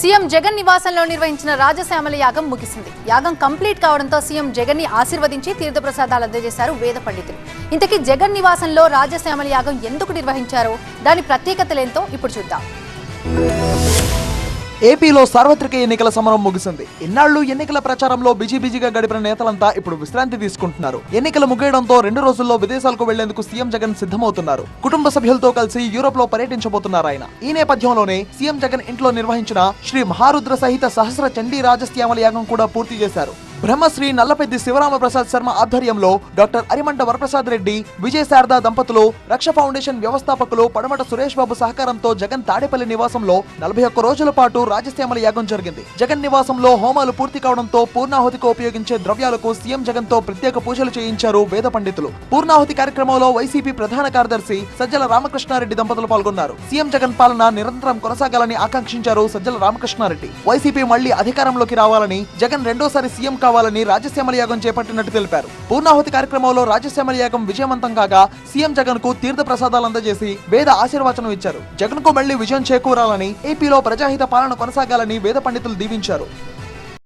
CM Jagan నివాసంలో నిర్వహించిన రాజశ్యామల యాగం ముగిసింది. యాగం కంప్లీట్ కావడంతో సీఎం జగన్ని ఆశీర్వదించి తీర్థప్రసాదాలు అందజేశారు వేద పండితులు. ఇంతకీ జగన్ నివాసంలో రాజశ్యామల యాగం ఎందుకు నిర్వహించారో? దాని ప్రత్యేకతలేంతో ఇప్పుడు చూద్దాం. ఏపీలో సార్వత్రిక ఎన్నికల సమరం ముగిసింది. ఇన్నాళ్ళు ఎన్నికల ప్రచారంలో బిజీ బిజీగా గడిపిన నేతలంతా ఇప్పుడు విశ్రాంతి తీసుకుంటున్నారు. ఎన్నికలు ముగియడంతో రెండు రోజుల్లో విదేశాలకు వెళ్ళేందుకు సీఎం జగన్ సిద్ధమవుతున్నారు. కుటుంబ సభ్యులతో కలిసి యూరోప్లో పర్యటించబోతున్నారు ఆయన. ఈ నేపథ్యంలోనే సీఎం జగన్ ఇంట్లో నిర్వహించిన శ్రీ మహారుద్ర సహిత సహస్ర చండీ రాజశ్యామల యాగం కూడా పూర్తి చేశారు. బ్రహ్మశ్రీ నల్లపెద్ది శివరామ ప్రసాద్ శర్మ ఆధ్వర్యంలో డాక్టర్ అరిమంట వరప్రసాద్ రెడ్డి విజయ శారద దంపతులు రక్ష ఫౌండేషన్ వ్యవస్థాపకులు పడమట సురేష్ బాబు సహకారంతో జగన్ తాడేపల్లి నివాసంలో నలభై ఒక్క రోజుల పాటు రాజశ్యామల యాగం జరిగింది. జగన్ నివాసంలో హోమాలు పూర్తి కావడంతో పూర్ణాహుతికి ఉపయోగించే ద్రవ్యాలకు సీఎం జగన్తో ప్రత్యేక పూజలు చేయించారు వేద పండితులు. పూర్ణాహుతి కార్యక్రమంలో వైసీపీ ప్రధాన కార్యదర్శి సజ్జల రామకృష్ణారెడ్డి దంపతులు పాల్గొన్నారు. సీఎం జగన్ పాలన నిరంతరం కొనసాగాలని ఆకాంక్షించారు సజ్జల రామకృష్ణారెడ్డి. వైసీపీ మళ్ళీ అధికారంలోకి రావాలని జగన్ రెండోసారి సీఎం తీసుకురావాలని రాజశ్యామల యాగం చేపట్టినట్టు తెలిపారు. పూర్ణాహుతి కార్యక్రమంలో రాజశ్యామల యాగం విజయవంతం కాగా సీఎం జగన్కు తీర్థ ప్రసాదాలు అందజేసి వేద ఆశీర్వచనం ఇచ్చారు. జగన్కు మళ్ళీ విజయం చేకూరాలని ఏపీలో ప్రజాహిత పాలన కొనసాగాలని వేద పండితులు దీవించారు.